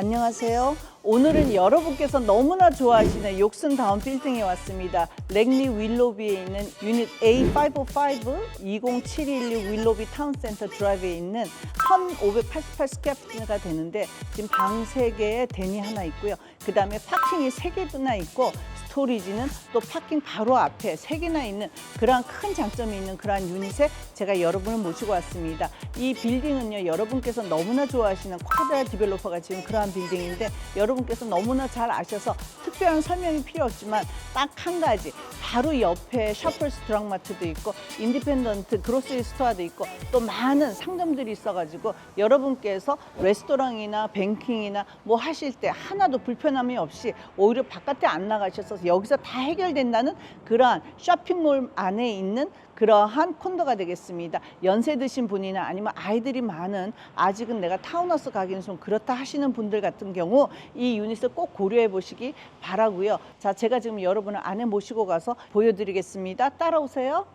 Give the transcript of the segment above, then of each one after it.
안녕하세요. 오늘은 여러분께서 너무나 좋아하시는 욕슨 다운 빌딩에 왔습니다. 랭리 윌로비에 있는 유닛 A505 20716 윌로비 타운센터 드라이브에 있는 1588 스퀘어피트가 되는데 지금 방 3개에 대니 하나 있고요. 그 다음에 파킹이 3개나 있고 스토리지는 또 파킹 바로 앞에 세 개나 있는 그러한 큰 장점이 있는 그러한 유닛에 제가 여러분을 모시고 왔습니다. 이 빌딩은요, 여러분께서 너무나 좋아하시는 쿼드라 디벨로퍼가 지은 그러한 빌딩인데 여러분께서 너무나 잘 아셔서 특별한 설명이 필요 없지만 딱 한 가지 바로 옆에 셔플스 드럭마트도 있고 인디펜던트 그로스리 스토어도 있고 또 많은 상점들이 있어가지고 여러분께서 레스토랑이나 뱅킹이나 뭐 하실 때 하나도 불편함이 없이 오히려 바깥에 안 나가셔서 여기서 다 해결된다는 그러한 쇼핑몰 안에 있는 그러한 콘도가 되겠습니다. 연세 드신 분이나 아니면 아이들이 많은 아직은 내가 타운하우스 가기는 좀 그렇다 하시는 분들 같은 경우 이 유닛을 꼭 고려해 보시기 바라고요. 자, 제가 지금 여러분을 안에 모시고 가서 보여드리겠습니다. 따라오세요.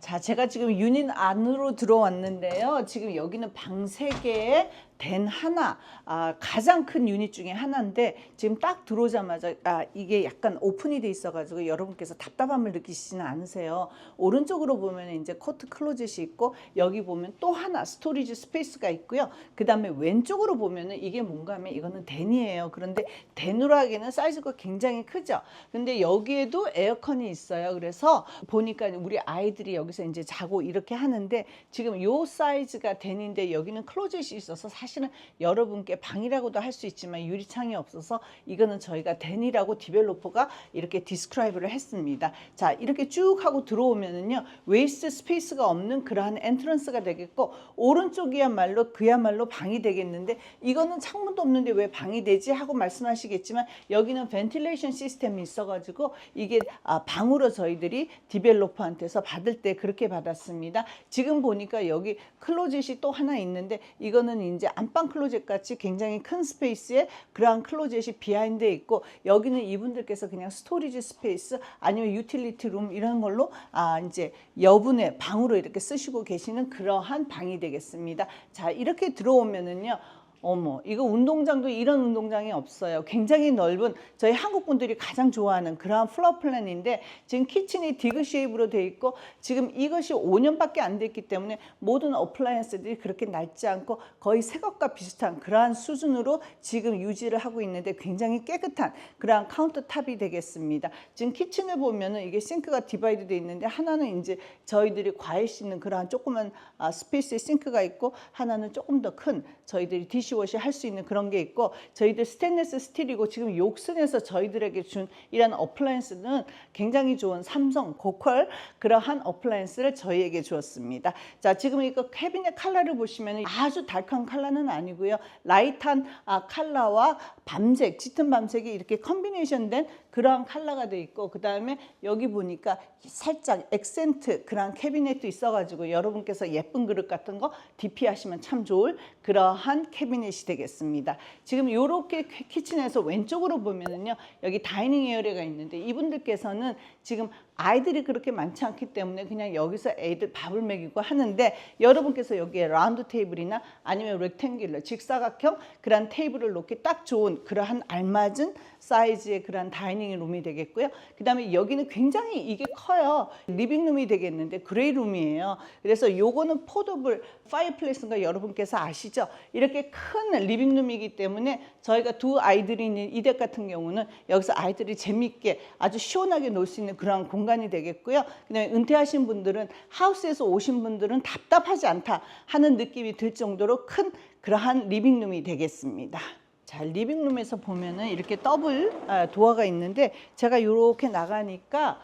자, 제가 지금 유닛 안으로 들어왔는데요. 지금 여기는 방 세개에 된 하나, 아, 가장 큰 유닛 중에 하나인데 지금 딱 들어오자마자 아, 이게 약간 오픈이 돼 있어가지고 여러분께서 답답함을 느끼시지는 않으세요. 오른쪽으로 보면 이제 코트 클로젯이 있고 여기 보면 또 하나 스토리지 스페이스가 있고요. 그 다음에 왼쪽으로 보면은 이게 뭔가 하면 이거는 덴이에요. 그런데 덴으로 하기에는 사이즈가 굉장히 크죠. 근데 여기에도 에어컨이 있어요. 그래서 보니까 우리 아이들이 여기서 이제 자고 이렇게 하는데 지금 요 사이즈가 덴인데 여기는 클로젯이 있어서 사실 은 여러분께 방이라고도 할 수 있지만 유리창이 없어서 이거는 저희가 덴이라고 디벨로퍼가 이렇게 디스크라이브를 했습니다. 자, 이렇게 쭉 하고 들어오면은요. 웨이스트 스페이스가 없는 그러한 엔트런스가 되겠고 오른쪽이야말로 그야말로 방이 되겠는데 이거는 창문도 없는데 왜 방이 되지 하고 말씀하시겠지만 여기는 벤틸레이션 시스템이 있어가지고 이게 아, 방으로 저희들이 디벨로퍼한테서 받을 때 그렇게 받았습니다. 지금 보니까 여기 클로젯이 또 하나 있는데 이거는 이제 안방 클로젯 같이 굉장히 큰 스페이스에 그러한 클로젯이 비하인드에 있고 여기는 이분들께서 그냥 스토리지 스페이스 아니면 유틸리티 룸 이런 걸로 아 이제 여분의 방으로 이렇게 쓰시고 계시는 그러한 방이 되겠습니다. 자 이렇게 들어오면은요. 어머, 이거 운동장도 이런 운동장이 없어요. 굉장히 넓은 저희 한국 분들이 가장 좋아하는 그러한 플러 플랜인데 지금 키친이 디그 쉐입으로 돼 있고 지금 이것이 5년밖에 안 됐기 때문에 모든 어플라이언스들이 그렇게 낡지 않고 거의 새 것과 비슷한 그러한 수준으로 지금 유지를 하고 있는데 굉장히 깨끗한 그러한 카운터탑이 되겠습니다. 지금 키친을 보면은 이게 싱크가 디바이드 돼 있는데 하나는 이제 저희들이 과일 씻는 그러한 조그만 아, 스페이스의 싱크가 있고 하나는 조금 더 큰 저희들이 디시 워시 할 수 있는 그런 게 있고 저희들 스테인레스 스틸이고 지금 욕슨에서 저희들에게 준 이런 어플라이언스는 굉장히 좋은 삼성 고퀄 그러한 어플라이언스를 저희에게 주었습니다. 자 지금 이거 캐비넷 컬러를 보시면 아주 달콤한 컬러는 아니고요 라이트한 아, 컬러와 밤색 짙은 밤색이 이렇게 컨비네이션된 그러한 컬러가 돼 있고 그 다음에 여기 보니까 살짝 액센트 그러한 캐비넷도 있어가지고 여러분께서 예쁜 그릇 같은 거 DP 하시면 참 좋을 그러한 캐비넷 이 되겠습니다. 지금 이렇게 키친에서 왼쪽으로 보면은요 여기 다이닝 에어리가 있는데 이분들께서는 지금 아이들이 그렇게 많지 않기 때문에 그냥 여기서 애들 밥을 먹이고 하는데 여러분께서 여기에 라운드 테이블이나 아니면 렉탱귤러 직사각형 그런 테이블을 놓기 딱 좋은 그러한 알맞은 사이즈의 그런 다이닝 룸이 되겠고요. 그 다음에 여기는 굉장히 이게 커요. 리빙룸이 되겠는데 그레이 룸이에요. 그래서 요거는 포더블 파이어플레이스인가 여러분께서 아시죠? 이렇게 큰 리빙룸이기 때문에 저희가 두 아이들이 있는 이댁 같은 경우는 여기서 아이들이 재밌게 아주 시원하게 놀 수 있는 그런 공간이 되겠고요. 그다음에 은퇴하신 분들은 하우스에서 오신 분들은 답답하지 않다 하는 느낌이 들 정도로 큰 그러한 리빙룸이 되겠습니다. 자, 리빙룸에서 보면은 이렇게 더블 아, 도어가 있는데 제가 이렇게 나가니까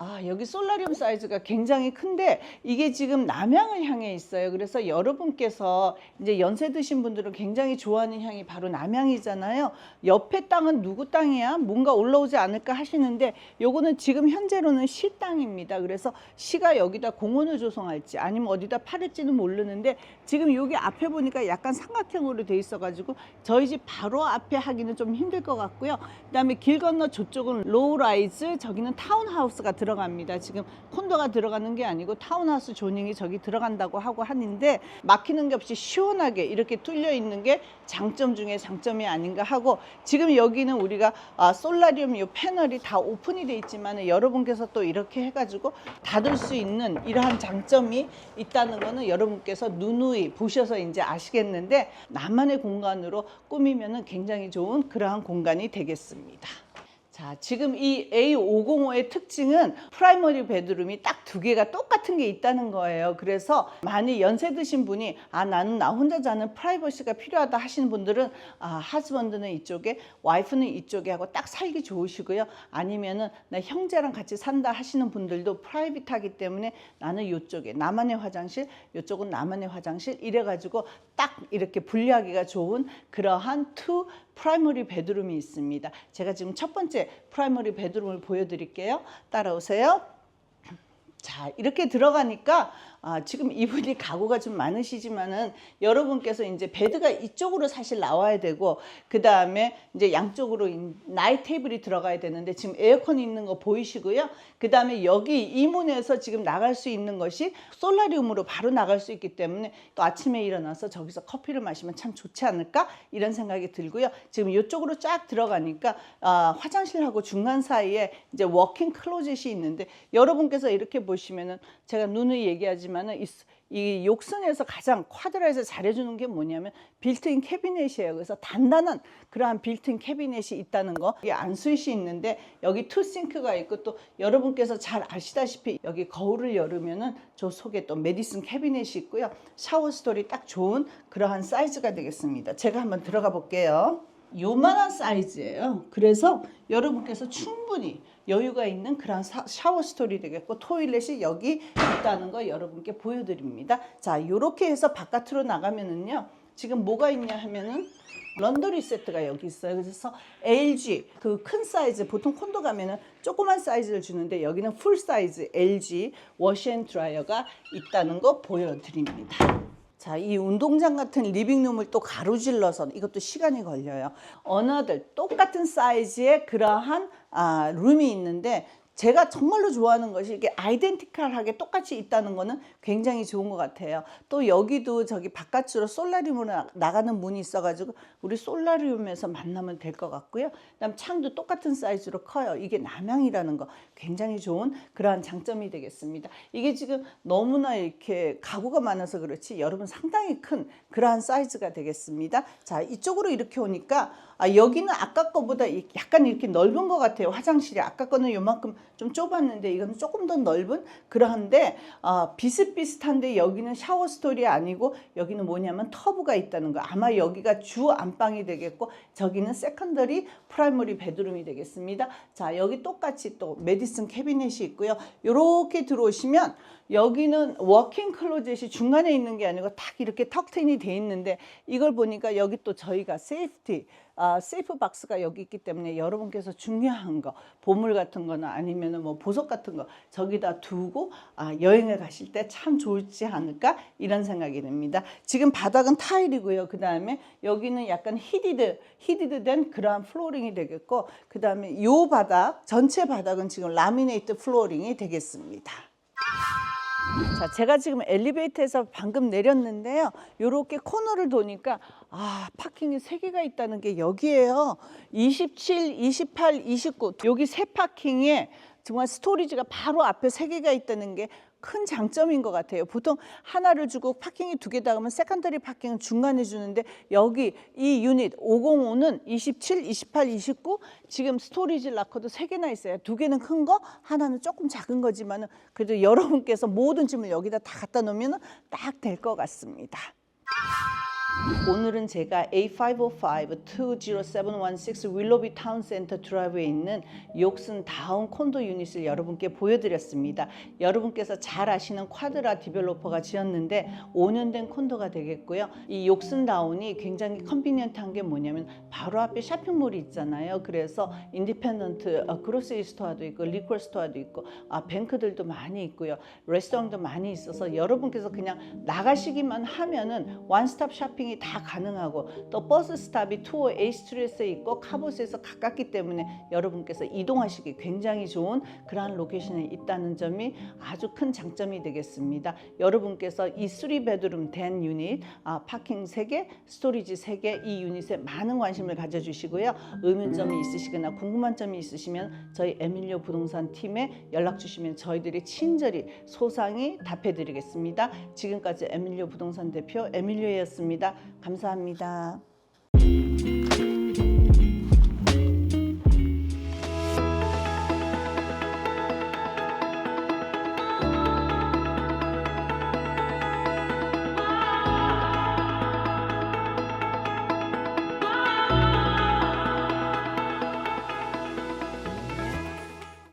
아, 여기 솔라리움 사이즈가 굉장히 큰데 이게 지금 남향을 향해 있어요. 그래서 여러분께서 이제 연세 드신 분들은 굉장히 좋아하는 향이 바로 남향이잖아요. 옆에 땅은 누구 땅이야? 뭔가 올라오지 않을까 하시는데 요거는 지금 현재로는 시 땅입니다. 그래서 시가 여기다 공원을 조성할지 아니면 어디다 팔을지는 모르는데 지금 여기 앞에 보니까 약간 삼각형으로 돼 있어 가지고 저희 집 바로 앞에 하기는 좀 힘들 것 같고요. 그 다음에 길 건너 저쪽은 로우 라이즈 저기는 타운하우스가 들어 들어갑니다. 지금 콘도가 들어가는 게 아니고 타운하우스 조닝이 저기 들어간다고 하고 하는데 막히는 게 없이 시원하게 이렇게 뚫려 있는 게 장점 중에 장점이 아닌가 하고 지금 여기는 우리가 아, 솔라리움 이 패널이 다 오픈이 돼 있지만 여러분께서 또 이렇게 해가지고 닫을 수 있는 이러한 장점이 있다는 거는 여러분께서 누누이 보셔서 이제 아시겠는데 나만의 공간으로 꾸미면은 굉장히 좋은 그러한 공간이 되겠습니다. 자, 지금 이 A505의 특징은 프라이머리 베드룸이 딱 두 개가 똑같은 게 있다는 거예요. 그래서 많이 연세 드신 분이 아 나는 나 혼자 자는 프라이버시가 필요하다 하시는 분들은 아 하즈번드는 이쪽에 와이프는 이쪽에 하고 딱 살기 좋으시고요. 아니면은 나 형제랑 같이 산다 하시는 분들도 프라이빗하기 때문에 나는 이쪽에 나만의 화장실, 이쪽은 나만의 화장실 이래 가지고 딱 이렇게 분리하기가 좋은 그러한 투 프라이머리 베드룸이 있습니다. 제가 지금 첫 번째 프라이머리 베드룸을 보여드릴게요. 따라오세요. 자 이렇게 들어가니까 아, 지금 이분이 가구가 좀 많으시지만은 여러분께서 이제 베드가 이쪽으로 사실 나와야 되고 그 다음에 이제 양쪽으로 인- 나이 테이블이 들어가야 되는데 지금 에어컨이 있는 거 보이시고요. 그 다음에 여기 이 문에서 지금 나갈 수 있는 것이 솔라리움으로 바로 나갈 수 있기 때문에 또 아침에 일어나서 저기서 커피를 마시면 참 좋지 않을까 이런 생각이 들고요. 지금 이쪽으로 쫙 들어가니까 아, 화장실하고 중간 사이에 이제 워킹 클로젯이 있는데 여러분께서 이렇게 보시면은 제가 누누이 얘기하지 만은 이, 이 욕선에서 가장 쿼드라에서 잘해주는 게 뭐냐면 빌트인 캐비넷이에요. 그래서 단단한 그러한 빌트인 캐비넷이 있다는 거. 이게 안수잇이 있는데 여기 투싱크가 있고 또 여러분께서 잘 아시다시피 여기 거울을 열으면은 저 속에 또 메디슨 캐비넷이 있고요. 샤워 스토리 딱 좋은 그러한 사이즈가 되겠습니다. 제가 한번 들어가 볼게요. 요만한 사이즈예요. 그래서 여러분께서 충분히 여유가 있는 그런 사- 샤워 스토리 되겠고 토일렛이 여기 있다는 거 여러분께 보여드립니다. 자, 이렇게 해서 바깥으로 나가면은요. 지금 뭐가 있냐 하면은 런더리 세트가 여기 있어요. 그래서 LG 그 큰 사이즈 보통 콘도 가면은 조그만 사이즈를 주는데 여기는 풀 사이즈 LG 워시앤 드라이어가 있다는 거 보여드립니다. 자, 이 운동장 같은 리빙룸을 또 가로질러서 이것도 시간이 걸려요. 언어들 똑같은 사이즈의 그러한 아, 룸이 있는데 제가 정말로 좋아하는 것이 이게 아이덴티컬하게 똑같이 있다는 거는 굉장히 좋은 것 같아요. 또 여기도 저기 바깥으로 솔라리움으로 나- 나가는 문이 있어가지고 우리 솔라리움에서 만나면 될 것 같고요. 그다음 창도 똑같은 사이즈로 커요. 이게 남향이라는 거 굉장히 좋은 그러한 장점이 되겠습니다. 이게 지금 너무나 이렇게 가구가 많아서 그렇지 여러분 상당히 큰 그러한 사이즈가 되겠습니다. 자 이쪽으로 이렇게 오니까 아, 여기는 아까 거보다 이- 약간 이렇게 넓은 것 같아요. 화장실이 아까 거는 요만큼 좀 좁았는데 이거는 조금 더 넓은 그러한데 아, 비슷비슷한데 여기는 샤워 스토리 아니고 여기는 뭐냐면 터브가 있다는 거. 아마 여기가 주 안방이 되겠고 저기는 세컨더리 프라이머리 베드룸이 되겠습니다. 자 여기 똑같이 또 메디슨 캐비넷이 있고요. 이렇게 들어오시면 여기는 워킹 클로젯이 중간에 있는 게 아니고 딱 이렇게 턱트인이 돼 있는데 이걸 보니까 여기 또 저희가 세이프티 아, 세이프 박스가 여기 있기 때문에 여러분께서 중요한 거 보물 같은 거나 아니면은 뭐 보석 같은 거 저기다 두고 아, 여행을 가실 때 참 좋지 않을까 이런 생각이 듭니다. 지금 바닥은 타일이고요. 그 다음에 여기는 약간 히디드 히디드 된 그러한 플로링이 되겠고 그 다음에 요 바닥 전체 바닥은 지금 라미네이트 플로링이 되겠습니다. 자, 제가 지금 엘리베이터에서 방금 내렸는데요. 요렇게 코너를 도니까 아, 파킹이 세 개가 있다는 게 여기에요. 27, 28, 29. 여기 세 파킹에 정말 스토리지가 바로 앞에 세 개가 있다는 게 큰 장점인 것 같아요. 보통 하나를 주고 파킹이 두 개다 그러면 세컨더리 파킹은 중간에 주는데 여기 이 유닛 505는 27, 28, 29 지금 스토리지 락커도 세 개나 있어요. 두 개는 큰 거, 하나는 조금 작은 거지만 은 그래도 여러분께서 모든 짐을 여기다 다 갖다 놓으면 딱 될 것 같습니다. 오늘은 제가 A505-20716 윌로비 타운센터 드라이브에 있는 욕슨 다운 콘도 유닛을 여러분께 보여드렸습니다. 여러분께서 잘 아시는 쿼드라 디벨로퍼가 지었는데 5년 된 콘도가 되겠고요. 이 욕슨 다운이 굉장히 컨비니언트한 게 뭐냐면 바로 앞에 쇼핑몰이 있잖아요. 그래서 인디펜던트 어, 그로스리 스토어도 있고 리콜 스토어도 있고 아, 뱅크들도 많이 있고요. 레스토랑도 많이 있어서 여러분께서 그냥 나가시기만 하면은 원스톱 쇼핑 이 파킹이 다 가능하고 또 버스 스탑이 투어 에이스트리트에 있고 카보스에서 가깝기 때문에 여러분께서 이동하시기 굉장히 좋은 그러한 로케이션에 있다는 점이 아주 큰 장점이 되겠습니다. 여러분께서 이 3베드룸 된 유닛 아, 파킹 3개, 스토리지 3개 이 유닛에 많은 관심을 가져주시고요. 의문점이 있으시거나 궁금한 점이 있으시면 저희 에밀리오 부동산 팀에 연락 주시면 저희들이 친절히 소상히 답해 드리겠습니다. 지금까지 에밀리오 부동산 대표 에밀리오였습니다. 감사합니다.